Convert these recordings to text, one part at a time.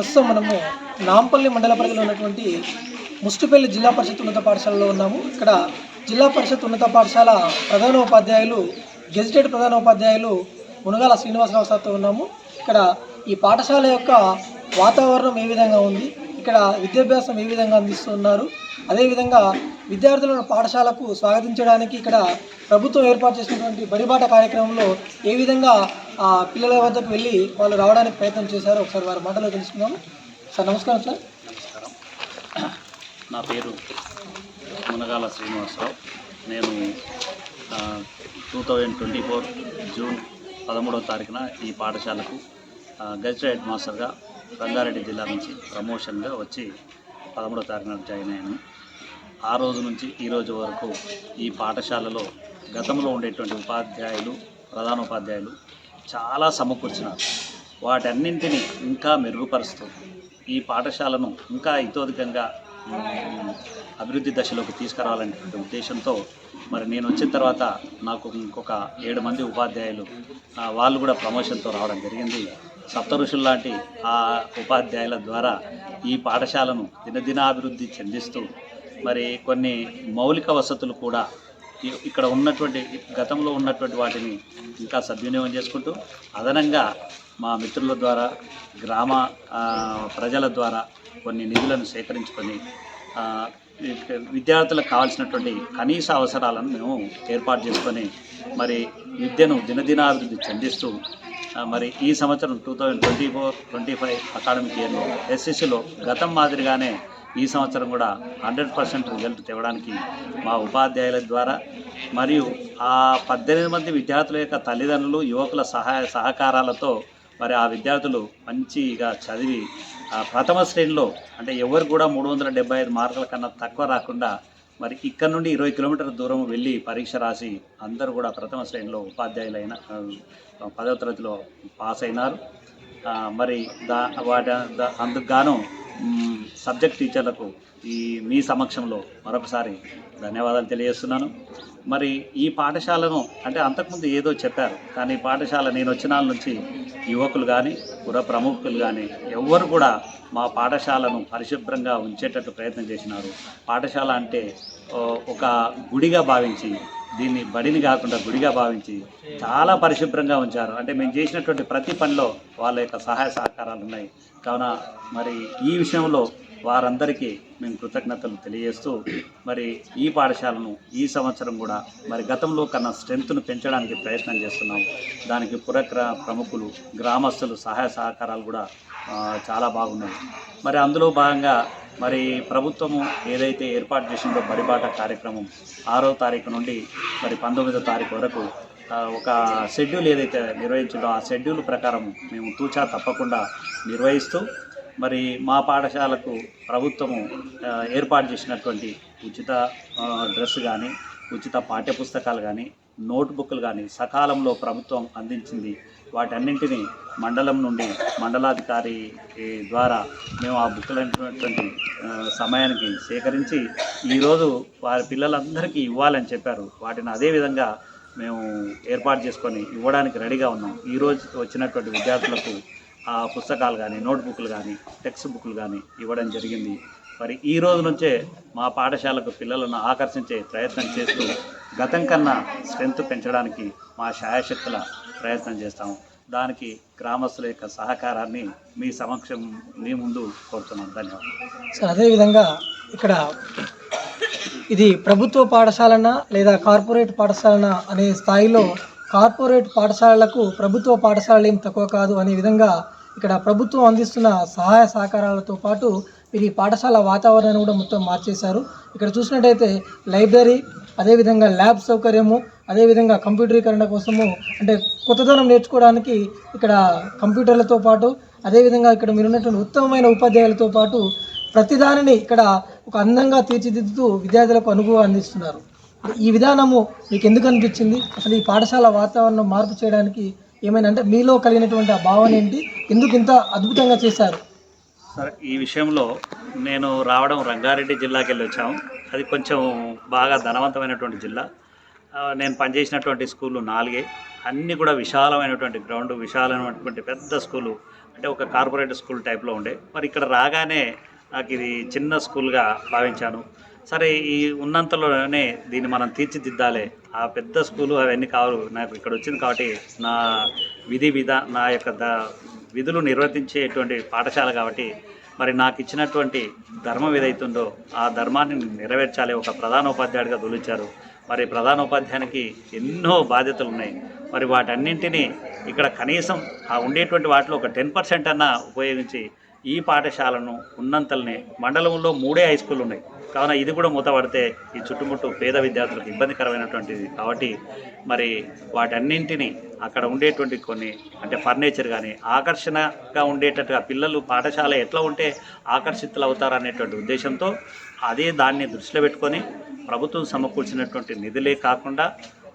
ప్రస్తుతం మనము నాంపల్లి మండల పరిధిలో ఉన్నటువంటి ముస్టిపల్లి జిల్లా పరిషత్ ఉన్నత పాఠశాలలో ఉన్నాము. ఇక్కడ జిల్లా పరిషత్ ఉన్నత పాఠశాల ప్రధానోపాధ్యాయులు గెజిటెడ్ ప్రధానోపాధ్యాయులు మునగాల శ్రీనివాసరావు సార్తో ఉన్నాము. ఇక్కడ ఈ పాఠశాల యొక్క వాతావరణం ఏ విధంగా ఉంది? ఇక్కడ విద్యాభ్యాసం ఏ విధంగా అందిస్తున్నారు? అదేవిధంగా విద్యార్థులను పాఠశాలకు స్వాగతించడానికి ఇక్కడ ప్రభుత్వం ఏర్పాటు చేసినటువంటి బడిబాట కార్యక్రమంలో ఏ విధంగా ఆ పిల్లల వద్దకు వెళ్ళి వాళ్ళు రావడానికి ప్రయత్నం చేశారో ఒకసారి వారి మాటలో తెలుసుకుందాం సార్ నమస్కారం సార్. నమస్కారం. నా పేరు మునగాల శ్రీనివాసరావు. నేను two thousand twenty four June పదమూడవ తారీఖున ఈ పాఠశాలకు ఆ, గెజిటెడ్ హెడ్ మాస్టర్గా రంగారెడ్డి జిల్లా నుంచి ప్రమోషన్గా వచ్చి పదమూడో తారీఖున జాయిన్ అయ్యాను. ఆ రోజు నుంచి ఈ రోజు వరకు ఈ పాఠశాలలో గతంలో ఉండేటువంటి ఉపాధ్యాయులు ప్రధానోపాధ్యాయులు చాలా సమకూర్చినారు. వాటన్నింటినీ ఇంకా మెరుగుపరుస్తూ ఈ పాఠశాలను ఇంకా ఇతోధికంగా అభివృద్ధి దశలోకి తీసుకురావాలనేటువంటి ఉద్దేశంతో మరి నేను వచ్చిన తర్వాత నాకు ఇంకొక ఏడు మంది ఉపాధ్యాయులు వాళ్ళు కూడా ప్రమోషన్తో రావడం జరిగింది. సప్త ఋషులు లాంటి ఆ ఉపాధ్యాయుల ద్వారా ఈ పాఠశాలను దినదినాభివృద్ధి చెందిస్తూ మరి కొన్ని మౌలిక వసతులు కూడా ఇక్కడ ఉన్నటువంటి గతంలో ఉన్నటువంటి వాటిని ఇంకా సద్వినియోగం చేసుకుంటూ అదనంగా మా మిత్రుల ద్వారా గ్రామ ప్రజల ద్వారా కొన్ని నిధులను సేకరించుకొని విద్యార్థులకు కావాల్సినటువంటి కనీస అవసరాలను మేము ఏర్పాటు చేసుకొని మరి విద్యను దినదినాభివృద్ధి చెందిస్తూ మరి ఈ సంవత్సరం two thousand twenty four twenty five academic ఇయర్లో ఎస్ఎస్సిలో గతం మాదిరిగానే ఈ సంవత్సరం కూడా హండ్రెడ్ పర్సెంట్ రిజల్ట్ తేవడానికి మా ఉపాధ్యాయుల ద్వారా మరియు ఆ పద్దెనిమిది మంది విద్యార్థుల యొక్క తల్లిదండ్రులు యువకుల సహాయ సహకారాలతో మరి ఆ విద్యార్థులు మంచిగా చదివి ఆ ప్రథమ శ్రేణిలో అంటే ఎవరు కూడా మూడు వందల డెబ్బై ఐదు మార్కుల కన్నా తక్కువ రాకుండా మరి ఇక్కడ నుండి ఇరవై కిలోమీటర్ల దూరం వెళ్ళి పరీక్ష రాసి అందరూ కూడా ప్రథమ శ్రేణిలో ఉపాధ్యాయులైన పదవ తరగతిలో పాస్ అయినారు. మరి దా వాటి దా- అందుకు గాను సబ్జెక్ట్ టీచర్లకు ఈ మీ సమక్షంలో మరొకసారి ధన్యవాదాలు తెలియజేస్తున్నాను. మరి ఈ పాఠశాలను అంటే అంతకుముందు ఏదో చెప్పారు కానీ ఈ పాఠశాల నేను వచ్చిన నుంచి యువకులు కానీ పుర ప్రముఖులు కానీ ఎవ్వరు కూడా మా పాఠశాలను పరిశుభ్రంగా ఉంచేటట్టు ప్రయత్నం చేసినారు. పాఠశాల అంటే ఒక గుడిగా భావించి దీన్ని బడిని కాకుండా గుడిగా భావించి చాలా పరిశుభ్రంగా ఉంచారు. అంటే మేము చేసినటువంటి ప్రతి పనిలో వాళ్ళ యొక్క సహాయ సహకారాలు ఉన్నాయి. కావున మరి ఈ విషయంలో వారందరికీ మేము కృతజ్ఞతలు తెలియజేస్తూ మరి ఈ పాఠశాలను ఈ సంవత్సరం కూడా మరి గతంలో కన్నా స్ట్రెంగ్త్ను పెంచడానికి ప్రయత్నం చేస్తున్నాం. దానికి పురక్ర ప్రముఖులు గ్రామస్తులు సహాయ సహకారాలు కూడా చాలా బాగున్నాయి. మరి అందులో భాగంగా మరి ప్రభుత్వము ఏదైతే ఏర్పాటు చేసిందో పరిపాట కార్యక్రమం ఆరో తారీఖు నుండి మరి పంతొమ్మిదో తారీఖు వరకు ఒక షెడ్యూల్ ఏదైతే నిర్వహించిందో ఆ షెడ్యూల్ ప్రకారం మేము తూచా తప్పకుండా నిర్వహిస్తూ మరి మా పాఠశాలకు ప్రభుత్వము ఏర్పాటు చేసినటువంటి ఉచిత డ్రెస్ కానీ ఉచిత పాఠ్యపుస్తకాలు కానీ నోట్బుక్లు కానీ సకాలంలో ప్రభుత్వం అందించింది. వాటన్నింటినీ మండలం నుండి మండలాధికారి ద్వారా మేము ఆ బుక్లైనటువంటి సమయానికి సేకరించి ఈరోజు వారి పిల్లలందరికీ ఇవ్వాలని చెప్పారు. వాటిని అదేవిధంగా మేము ఏర్పాటు చేసుకొని ఇవ్వడానికి రెడీగా ఉన్నాం. ఈరోజు వచ్చినటువంటి విద్యార్థులకు ఆ పుస్తకాలు కానీ నోట్బుక్లు కానీ టెక్స్ట్ బుక్లు కానీ ఇవ్వడం జరిగింది. మరి ఈ రోజు నుంచే మా పాఠశాలకు పిల్లలను ఆకర్షించే ప్రయత్నం చేస్తూ గతం కన్నా స్ట్రెంత్ పెంచడానికి మా శాయశక్తుల ప్రయత్నం చేస్తాము. దానికి గ్రామస్తుల యొక్క సహకారాన్ని మీ సమక్షం మీ ముందు కోరుతున్నాను. ధన్యవాదాలు. సార్ అదేవిధంగా ఇక్కడ ఇది ప్రభుత్వ పాఠశాలన లేదా కార్పొరేట్ పాఠశాలన అనే స్థాయిలో కార్పొరేట్ పాఠశాలలకు ప్రభుత్వ పాఠశాలలు ఏం తక్కువ కాదు అనే విధంగా ఇక్కడ ప్రభుత్వం అందిస్తున్న సహాయ సహకారాలతో పాటు ఇది పాఠశాల వాతావరణాన్ని కూడా మొత్తం మార్చేశారు. ఇక్కడ చూసినట్టయితే లైబ్రరీ అదేవిధంగా ల్యాబ్ సౌకర్యము అదేవిధంగా కంప్యూటరీకరణ కోసము అంటే కొత్తదనం నేర్చుకోవడానికి ఇక్కడ కంప్యూటర్లతో పాటు అదేవిధంగా ఇక్కడ మీరున్నటువంటి ఉత్తమమైన ఉపాధ్యాయులతో పాటు ప్రతిదానిని ఇక్కడ ఒక అందంగా తీర్చిదిద్దుతూ విద్యార్థులకు అనుభవం అందిస్తున్నారు. ఈ విధానము మీకు ఎందుకు అనిపించింది? అసలు ఈ పాఠశాల వాతావరణం మార్పు చేయడానికి ఏమైనా అంటే మీలో కలిగినటువంటి ఆ భావన ఏంటి? ఎందుకు ఇంత అద్భుతంగా చేశారు? సరే ఈ విషయంలో నేను రావడం రంగారెడ్డి జిల్లాకి వెళ్ళి వచ్చాము. అది కొంచెం బాగా ధనవంతమైనటువంటి జిల్లా. నేను పనిచేసినటువంటి స్కూళ్ళు నాలుగే. అన్నీ కూడా విశాలమైనటువంటి గ్రౌండ్ విశాలమైనటువంటి పెద్ద స్కూలు అంటే ఒక కార్పొరేట్ స్కూల్ టైప్లో ఉండే. మరి ఇక్కడ రాగానే నాకు ఇది చిన్న స్కూల్గా భావించాను. సరే ఈ ఉన్నంతలోనే దీన్ని మనం తీర్చిదిద్దాలి. ఆ పెద్ద స్కూలు అవన్నీ కావు. నాకు ఇక్కడ వచ్చింది కాబట్టి నా విధి విధా నా యొక్క ద విధులు నిర్వర్తించేటువంటి పాఠశాల కాబట్టి మరి నాకు ఇచ్చినటువంటి ధర్మం ఏదైతుందో ఆ ధర్మాన్ని నెరవేర్చాలి ఒక ప్రధానోపాధ్యాయుడిగా తొలిచారు. మరి ప్రధానోపాధ్యాయునికి ఎన్నో బాధ్యతలు ఉన్నాయి. మరి వాటన్నింటినీ ఇక్కడ కనీసం ఆ ఉండేటువంటి వాటిలో ఒక టెన్ పర్సెంట్ అన్నా ఉపయోగించి ఈ పాఠశాలను ఉన్నంతలనే మండలంలో మూడే హై స్కూల్ ఉన్నాయి. కావున ఇది కూడా మూతపడితే ఈ చుట్టుముట్టు పేద విద్యార్థులకు ఇబ్బందికరమైనటువంటిది కాబట్టి మరి వాటన్నింటినీ అక్కడ ఉండేటువంటి కొన్ని అంటే ఫర్నిచర్ కానీ ఆకర్షణగా ఉండేటట్టుగా పిల్లలు పాఠశాల ఎట్లా ఉంటే ఆకర్షితులు అవుతారు అనేటువంటి ఉద్దేశంతో అదే దాన్ని దృష్టిలో పెట్టుకొని ప్రభుత్వం సమకూర్చినటువంటి నిధులే కాకుండా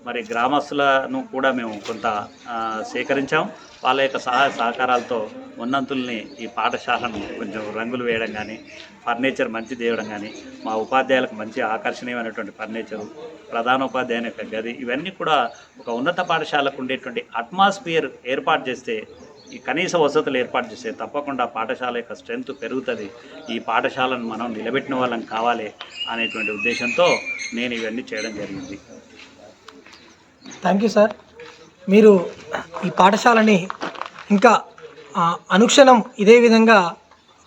మరి గ్రామస్తులను కూడా మేము కొంత సేకరించాం. వాళ్ళ యొక్క సహాయ సహకారాలతో ఉన్నంతుల్ని ఈ పాఠశాలను కొంచెం రంగులు వేయడం కానీ ఫర్నిచర్ మంచి చేయడం కానీ మా ఉపాధ్యాయులకు మంచి ఆకర్షణీయమైనటువంటి ఫర్నిచరు ప్రధానోపాధ్యాయుని యొక్క గది ఇవన్నీ కూడా ఒక ఉన్నత పాఠశాలకు ఉండేటువంటి అట్మాస్ఫియర్ ఏర్పాటు చేస్తే ఈ కనీస వసతులు ఏర్పాటు చేస్తే తప్పకుండా పాఠశాల యొక్క స్ట్రెంగ్త్ పెరుగుతుంది. ఈ పాఠశాలను మనం నిలబెట్టిన వాళ్ళం కావాలి అనేటువంటి ఉద్దేశంతో నేను ఇవన్నీ చేయడం జరిగింది. Thank you sir. మీరు ఈ పాఠశాలని ఇంకా అనుక్షణం ఇదే విధంగా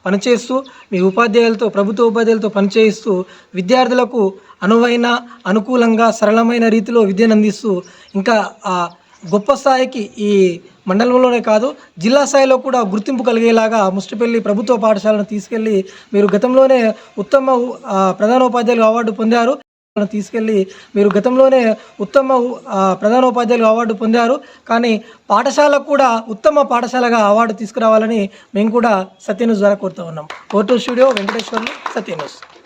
పనిచేస్తూ మీ ఉపాధ్యాయులతో ప్రభుత్వ ఉపాధ్యాయులతో పనిచేయిస్తూ విద్యార్థులకు అనువైన అనుకూలంగా సరళమైన రీతిలో విద్యను అందిస్తూ ఇంకా ఆ గొప్ప స్థాయికి ఈ మండలంలోనే కాదు జిల్లా స్థాయిలో కూడా గుర్తింపు కలిగేలాగా ముష్టిపల్లి ప్రభుత్వ పాఠశాలను తీసుకెళ్ళి మీరు గతంలోనే ఉత్తమ ప్రధానోపాధ్యాయులు అవార్డు పొందారు. తీసుకెళ్ళి మీరు గతంలోనే ఉత్తమ ప్రధానోపాధ్యాయులు అవార్డు పొందారు. కానీ పాఠశాలకు కూడా ఉత్తమ పాఠశాలగా అవార్డు తీసుకురావాలని మేము కూడా సత్యన్యూస్ ద్వారా కోరుతూ ఉన్నాం. Photo studio Venkateswarlu Satya news.